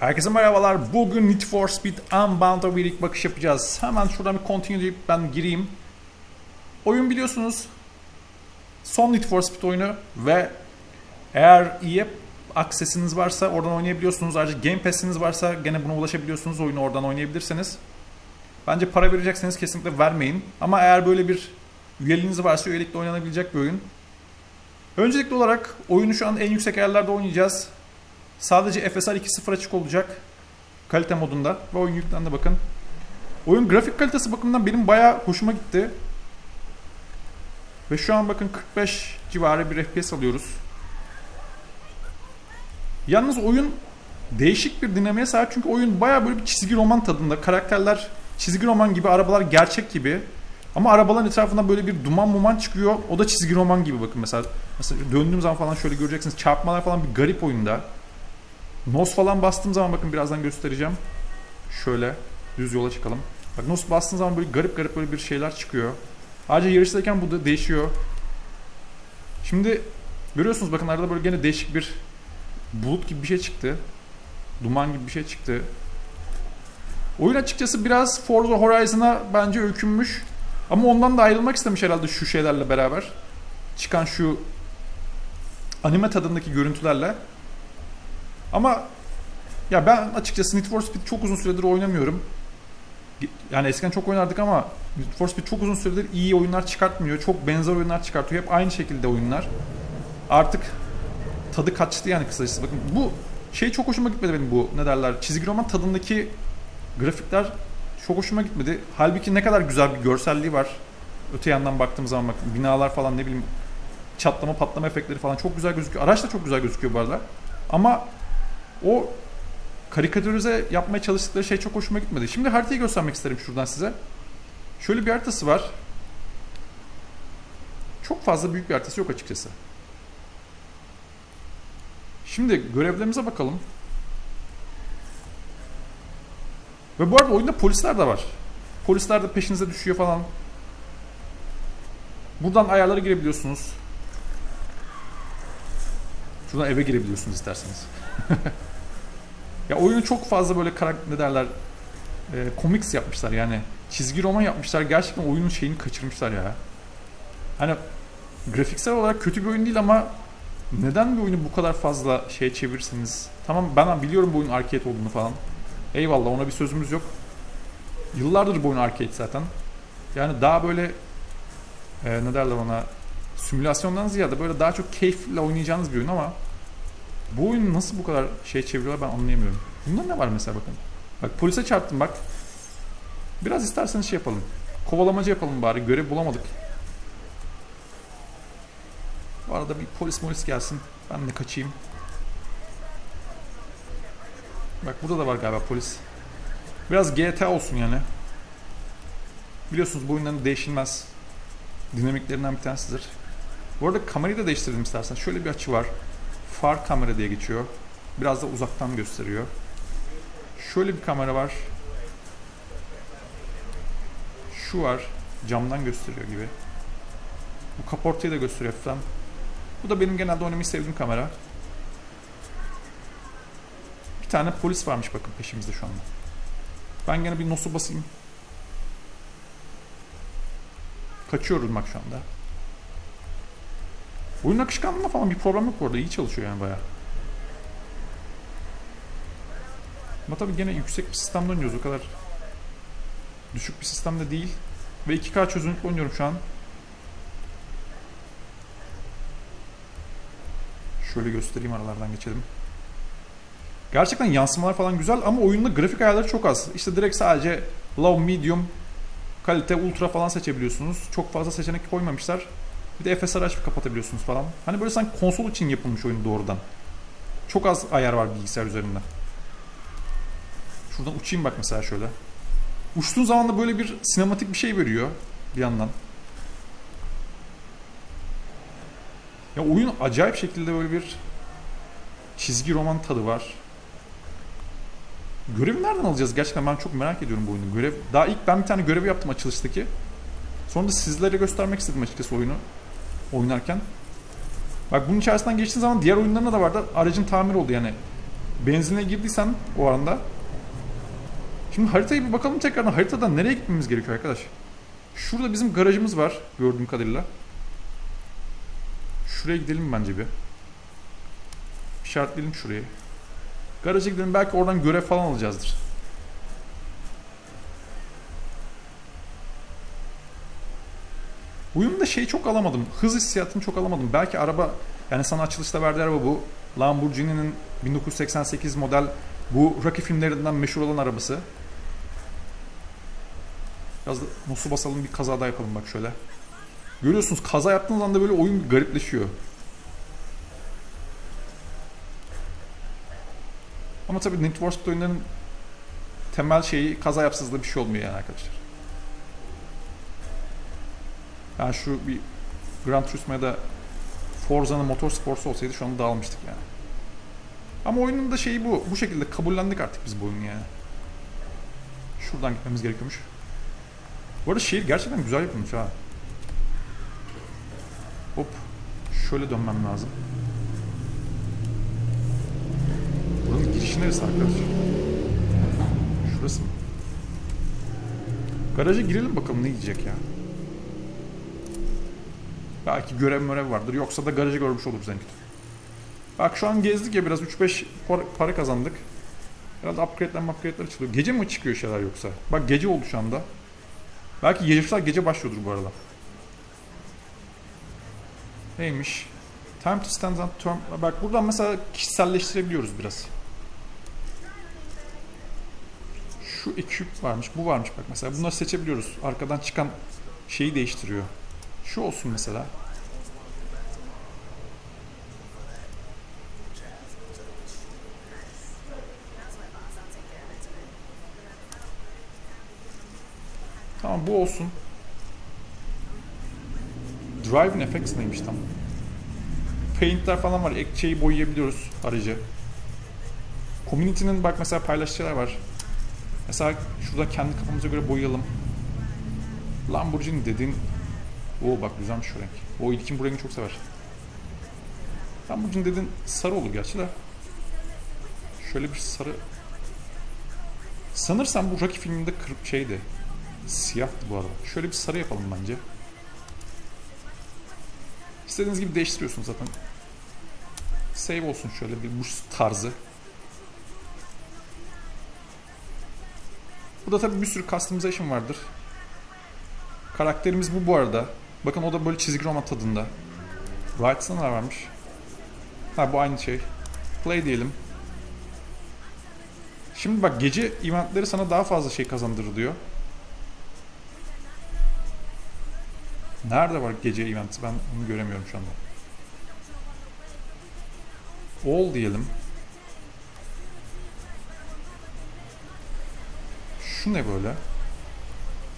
Herkese merhabalar. Bugün Need for Speed Unbound'a bir ilk bakış yapacağız. Hemen şuradan bir continue deyip ben gireyim. Oyun biliyorsunuz son Need for Speed oyunu ve eğer iyi aksesiniz varsa oradan oynayabiliyorsunuz. Ayrıca Game Pass'iniz varsa gene buna ulaşabiliyorsunuz. Oyunu oradan oynayabilirsiniz. Bence para verecekseniz kesinlikle vermeyin. Ama eğer böyle bir üyeliğiniz varsa üyelikle oynanabilecek bir oyun. Öncelikli olarak oyunu şu an en yüksek ayarlarda oynayacağız. Sadece FSR 2.0 açık olacak. Kalite modunda. Ve oyun yüklendi bakın. Oyun grafik kalitesi bakımından benim bayağı hoşuma gitti. Ve şu an bakın 45 civarı bir FPS alıyoruz. Yalnız oyun değişik bir dinamiğe sahip çünkü oyun bayağı böyle bir çizgi roman tadında. Karakterler çizgi roman gibi, arabalar gerçek gibi. Ama arabaların etrafından böyle bir duman muman çıkıyor. O da çizgi roman gibi bakın mesela. Mesela döndüğüm zaman falan şöyle göreceksiniz. Çarpmalar falan bir garip oyunda. Nos falan bastığım zaman bakın birazdan göstereceğim. Şöyle düz yola çıkalım. Bak nos bastığım zaman böyle garip garip böyle bir şeyler çıkıyor. Ayrıca yarıştayken bu da değişiyor. Şimdi görüyorsunuz bakın arada böyle gene değişik bir bulut gibi bir şey çıktı. Duman gibi bir şey çıktı. Oyun açıkçası biraz Forza Horizon'a bence öykünmüş. Ama ondan da ayrılmak istemiş herhalde şu şeylerle beraber. Çıkan şu anime tadındaki görüntülerle. Ama ya ben açıkçası Need for Speed çok uzun süredir oynamıyorum. Yani eskiden çok oynardık ama Need for Speed çok uzun süredir iyi oyunlar çıkartmıyor. Çok benzer oyunlar çıkartıyor. Hep aynı şekilde oyunlar. Artık tadı kaçtı yani kısacası. Bakın bu şey çok hoşuma gitmedi benim bu ne derler çizgi roman tadındaki grafikler çok hoşuma gitmedi. Halbuki ne kadar güzel bir görselliği var. Öte yandan baktığım zaman bak binalar falan ne bileyim çatlama patlama efektleri falan çok güzel gözüküyor. Araç da çok güzel gözüküyor bu arada. Ama o karikatürize yapmaya çalıştıkları şey çok hoşuma gitmedi. Şimdi haritayı göstermek isterim şuradan size. Şöyle bir haritası var. Çok fazla büyük bir haritası yok açıkçası. Şimdi görevlerimize bakalım. Ve bu arada oyunda polisler de var. Polisler de peşinize düşüyor falan. Buradan ayarlara girebiliyorsunuz. Şuradan eve girebiliyorsunuz isterseniz. ya oyunu çok fazla böyle karakter ne derler e, komiks yapmışlar yani çizgi roman yapmışlar gerçekten oyunun şeyini kaçırmışlar ya. Hani grafiksel olarak kötü bir oyun değil ama neden bir oyunu bu kadar fazla şey çevirirsiniz? Tamam ben biliyorum bu oyun arcade olduğunu falan. Eyvallah ona bir sözümüz yok. Yıllardır bu oyun arcade zaten. Yani daha böyle e, ne derler ona simülasyondan ziyade böyle daha çok keyifle oynayacağınız bir oyun ama bu oyun nasıl bu kadar şey çeviriyorlar ben anlayamıyorum. Bunda ne var mesela bakın. Bak polise çarptım bak. Biraz isterseniz şey yapalım. Kovalamacı yapalım bari. Görev bulamadık. Bu arada bir polis polis gelsin. Ben de kaçayım. Bak burada da var galiba polis. Biraz GTA olsun yani. Biliyorsunuz bu oyunların değişilmez dinamiklerinden bir tanesidir. Bu arada kamerayı da değiştirdim istersen. Şöyle bir açı var. Far kamera diye geçiyor. Biraz da uzaktan gösteriyor. Şöyle bir kamera var. Şu var. Camdan gösteriyor gibi. Bu kaportayı da gösteriyor falan. Bu da benim genelde oynamayı sevdiğim kamera. Bir tane polis varmış bakın peşimizde şu anda. Ben gene bir nosu basayım. Kaçıyorum bak şu anda. Oyun akışkanlığında falan bir problem yok orada. İyi çalışıyor yani bayağı. Ama tabii gene yüksek bir sistemde oynuyoruz. O kadar düşük bir sistemde değil. Ve 2K çözünürlükle oynuyorum şu an. Şöyle göstereyim aralardan geçelim. Gerçekten yansımalar falan güzel ama oyunda grafik ayarları çok az. İşte direkt sadece low, medium, kalite, ultra falan seçebiliyorsunuz. Çok fazla seçenek koymamışlar. Bir de FSR açıp kapatabiliyorsunuz falan. Hani böyle sanki konsol için yapılmış oyun doğrudan. Çok az ayar var bilgisayar üzerinde. Şuradan uçayım bak mesela şöyle. Uçtuğun zaman da böyle bir sinematik bir şey veriyor bir yandan. Ya oyun acayip şekilde böyle bir çizgi roman tadı var. Görevi nereden alacağız? Gerçekten ben çok merak ediyorum bu oyunu. Görev daha ilk ben bir tane görevi yaptım açılıştaki. Sonra da sizlere göstermek istedim açıkçası oyunu oynarken. Bak bunun içerisinden geçtiğin zaman diğer oyunlarına da vardı. Aracın tamir oldu yani. benzinle girdiysen o anda. Şimdi haritayı bir bakalım tekrardan. Haritadan nereye gitmemiz gerekiyor arkadaş? Şurada bizim garajımız var gördüğüm kadarıyla. Şuraya gidelim bence bir. İşaretleyelim şurayı. Garaja gidelim belki oradan görev falan alacağızdır. Oyunda şeyi çok alamadım. Hız hissiyatını çok alamadım. Belki araba yani sana açılışta verdiği araba bu. Lamborghini'nin 1988 model bu Rocky filmlerinden meşhur olan arabası. Biraz da musu basalım bir kaza daha yapalım bak şöyle. Görüyorsunuz kaza yaptığınız anda böyle oyun garipleşiyor. Ama tabii Need for Speed oyunların temel şeyi kaza yapsız da bir şey olmuyor yani arkadaşlar. Yani şu bir Gran Turismo ya da Forza'nın motorsporsu olsaydı şu an dağılmıştık yani. Ama oyunun da şeyi bu. Bu şekilde kabullendik artık biz bu oyunu yani. Şuradan gitmemiz gerekiyormuş. Bu arada şehir gerçekten güzel yapılmış ha. Hop. Şöyle dönmem lazım. Buranın girişi neresi arkadaş? Şurası mı? Garaja girelim bakalım ne diyecek ya. Belki görev mörev vardır. Yoksa da garajı görmüş oluruz en kötü. Bak şu an gezdik ya biraz 3-5 para, kazandık. Herhalde upgrade'ler upgrade'ler açılıyor. Gece mi çıkıyor şeyler yoksa? Bak gece oldu şu anda. Belki yarışlar gece başlıyordur bu arada. Neymiş? Time to stand up term. Bak buradan mesela kişiselleştirebiliyoruz biraz. Şu ekip varmış, bu varmış bak mesela. Bunları seçebiliyoruz. Arkadan çıkan şeyi değiştiriyor. Şu olsun mesela. Tamam bu olsun. Driving Effects neymiş tam? Paint'ler falan var. Ek şeyi boyayabiliyoruz aracı. Community'nin bak mesela paylaştıkları var. Mesela şurada kendi kafamıza göre boyayalım. Lamborghini dediğin Oo bak güzelmiş şu renk. O ilkin bu rengi çok sever. Lamborghini dediğin sarı olur gerçi de. Şöyle bir sarı. Sanırsam bu Rocky filminde kırık şeydi. Siyahtı bu arada. Şöyle bir sarı yapalım bence. İstediğiniz gibi değiştiriyorsunuz zaten. Save olsun şöyle bir bu tarzı. Burada tabii bir sürü customization vardır. Karakterimiz bu bu arada. Bakın o da böyle çizgi roman tadında. Rights'da neler varmış? Ha bu aynı şey. Play diyelim. Şimdi bak gece eventleri sana daha fazla şey kazandırır diyor. Nerede var gece event? Ben onu göremiyorum şu anda. All diyelim. Şu ne böyle?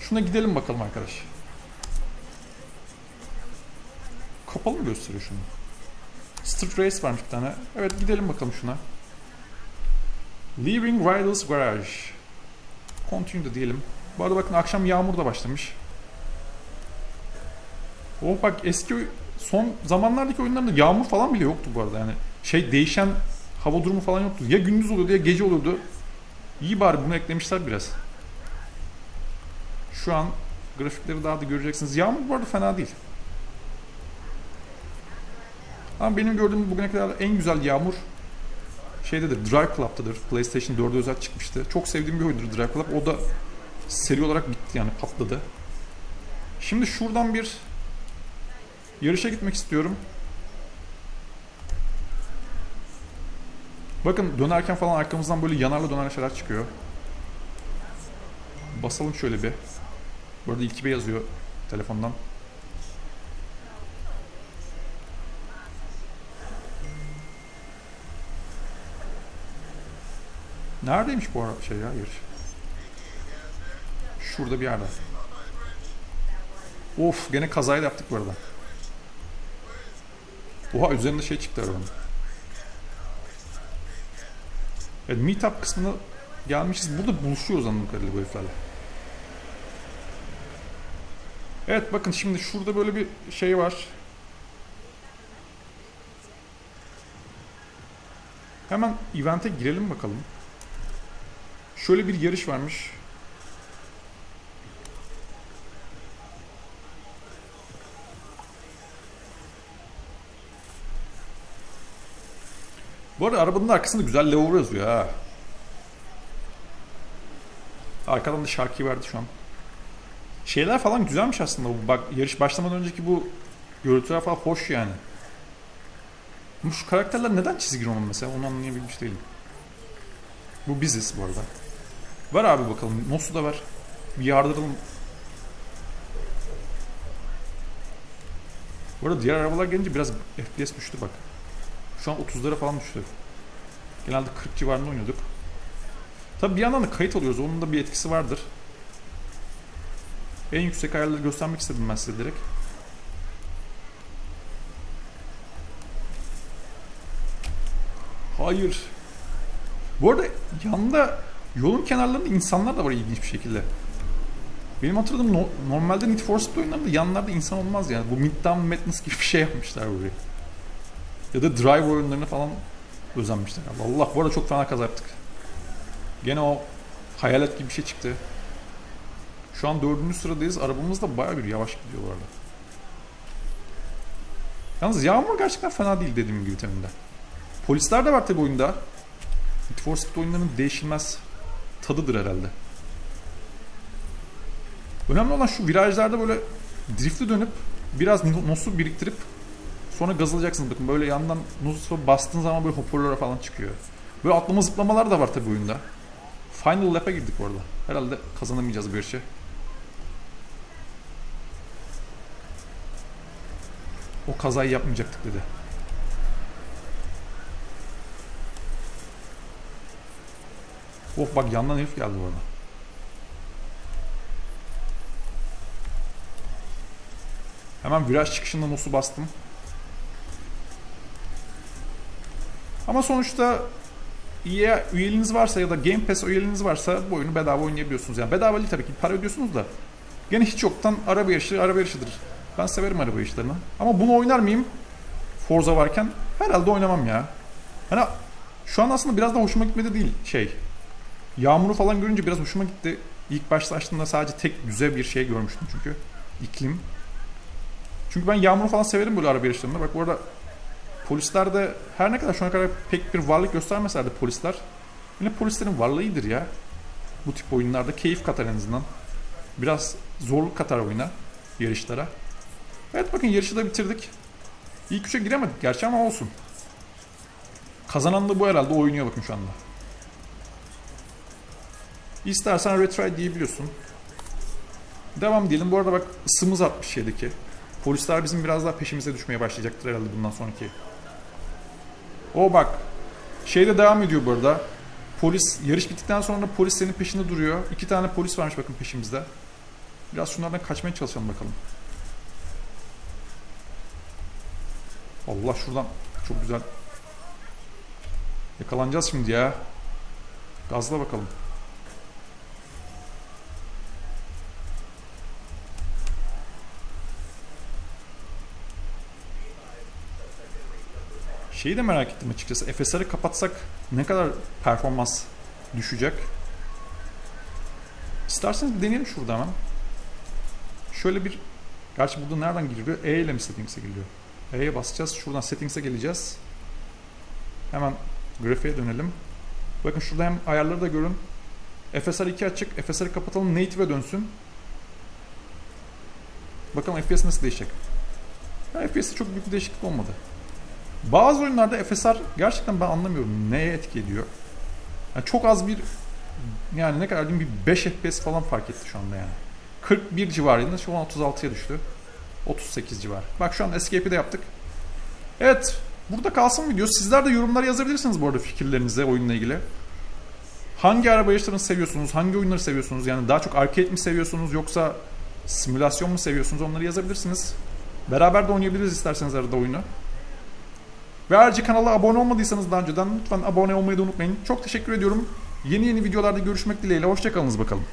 Şuna gidelim bakalım arkadaş. Kapalı mı gösteriyor şunu? Street Race varmış bir tane. Evet gidelim bakalım şuna. Leaving Riders Garage. Continue diyelim. Bu arada bakın akşam yağmur da başlamış. Oh bak eski son zamanlardaki oyunlarda yağmur falan bile yoktu bu arada yani. Şey değişen hava durumu falan yoktu. Ya gündüz oluyordu ya gece oluyordu. İyi bari bunu eklemişler biraz. Şu an grafikleri daha da göreceksiniz. Yağmur bu arada fena değil. Ama benim gördüğüm bugüne kadar en güzel yağmur şeydedir, Drive Club'tadır. PlayStation 4'e özel çıkmıştı. Çok sevdiğim bir oyundur Drive Club. O da seri olarak gitti yani patladı. Şimdi şuradan bir yarışa gitmek istiyorum. Bakın dönerken falan arkamızdan böyle yanarlı döner şeyler çıkıyor. Basalım şöyle bir. Bu arada ilk yazıyor telefondan. Neredeymiş bu arada şey ya yarış? Şurada bir yerde. Of gene kazayla yaptık bu arada. Oha üzerinde şey çıktı arabanın. Evet meetup kısmına gelmişiz. Burada buluşuyoruz anladığım kadarıyla bu heriflerle. Evet bakın şimdi şurada böyle bir şey var. Hemen event'e girelim bakalım. Şöyle bir yarış varmış. Bu arada arabanın arkasında güzel Lever yazıyor ha. Arkadan da şarkı verdi şu an. Şeyler falan güzelmiş aslında. Bu bak yarış başlamadan önceki bu görüntüler falan hoş yani. Ama şu karakterler neden çizgi roman mesela onu anlayabilmiş değilim. Bu biziz bu arada. Ver abi bakalım. Nosu da ver. Bir yardıralım. Bu arada diğer arabalar gelince biraz FPS düştü bak. Şu an 30'lara falan düştü. Genelde 40 civarında oynuyorduk. Tabi bir yandan da kayıt alıyoruz. Onun da bir etkisi vardır. En yüksek ayarları göstermek istedim ben size direkt. Hayır. Bu arada yanında yolun kenarlarında insanlar da var ilginç bir şekilde. Benim hatırladığım no- normalde Need for Speed oyunlarında yanlarda insan olmaz yani. Bu Midtown Madness gibi bir şey yapmışlar buraya. Ya da Drive oyunlarına falan özenmişler. Allah bu arada çok fena kaza yaptık. Gene o hayalet gibi bir şey çıktı. Şu an dördüncü sıradayız. Arabamız da baya bir yavaş gidiyor bu arada. Yalnız yağmur gerçekten fena değil dediğim gibi teminde. Polisler de var tabi oyunda. Need for Speed oyunlarının değişilmez tadıdır herhalde. Önemli olan şu virajlarda böyle driftli dönüp biraz nosu biriktirip sonra gaz alacaksınız. Bakın böyle yandan nosu bastığın zaman böyle hoparlöre falan çıkıyor. Böyle atlama zıplamalar da var tabi oyunda. Final lap'e girdik bu arada. Herhalde kazanamayacağız bu yarışı. O kazayı yapmayacaktık dedi. Oh bak yandan herif geldi arada. Hemen viraj çıkışında nosu bastım. Ama sonuçta EA üyeliğiniz varsa ya da Game Pass üyeliğiniz varsa bu oyunu bedava oynayabiliyorsunuz. Yani bedava değil tabii ki para ödüyorsunuz da. Gene hiç yoktan araba yarışı araba yarışıdır. Ben severim araba yarışlarını. Ama bunu oynar mıyım? Forza varken herhalde oynamam ya. Hani şu an aslında biraz da hoşuma gitmedi değil şey. Yağmuru falan görünce biraz hoşuma gitti. İlk başta açtığımda sadece tek güzel bir şey görmüştüm çünkü. iklim. Çünkü ben yağmuru falan severim böyle araba yarışlarında. Bak bu arada polisler de her ne kadar şu ana kadar pek bir varlık göstermeseler de polisler yine polislerin varlığıdır ya. Bu tip oyunlarda keyif katar en azından. Biraz zorluk katar oyuna, yarışlara. Evet bakın yarışı da bitirdik. İlk üçe giremedik gerçi ama olsun. Kazanan da bu herhalde oynuyor bakın şu anda. İstersen retry diyebiliyorsun. Devam diyelim. Bu arada bak ısımız 67'ki. Polisler bizim biraz daha peşimize düşmeye başlayacaktır herhalde bundan sonraki. O bak. Şeyde devam ediyor bu arada. Polis yarış bittikten sonra polis senin peşinde duruyor. İki tane polis varmış bakın peşimizde. Biraz şunlardan kaçmaya çalışalım bakalım. Allah şuradan çok güzel. Yakalanacağız şimdi ya. Gazla bakalım. Şeyi de merak ettim açıkçası. FSR'ı kapatsak ne kadar performans düşecek? İsterseniz deneyelim şurada hemen. Şöyle bir... Gerçi burada nereden giriliyor? E ile mi settings'e giriliyor? E'ye basacağız. Şuradan settings'e geleceğiz. Hemen grafiğe dönelim. Bakın şurada hem ayarları da görün. FSR 2 açık. FSR'ı kapatalım. Native'e dönsün. Bakalım FPS nasıl değişecek. Ya FPS'te çok büyük bir değişiklik olmadı. Bazı oyunlarda FSR gerçekten ben anlamıyorum neye etki ediyor. Yani çok az bir yani ne kadar diyeyim bir 5 FPS falan fark etti şu anda yani. 41 civarında şu an 36'ya düştü. 38 civar. Bak şu an escape'i de yaptık. Evet. Burada kalsın video. Sizler de yorumlara yazabilirsiniz bu arada fikirlerinizi oyunla ilgili. Hangi araba yarışlarını seviyorsunuz? Hangi oyunları seviyorsunuz? Yani daha çok arcade mi seviyorsunuz yoksa simülasyon mu seviyorsunuz? Onları yazabilirsiniz. Beraber de oynayabiliriz isterseniz arada oyunu. Ve ayrıca kanala abone olmadıysanız daha önceden lütfen abone olmayı da unutmayın. Çok teşekkür ediyorum. Yeni yeni videolarda görüşmek dileğiyle. Hoşçakalınız bakalım.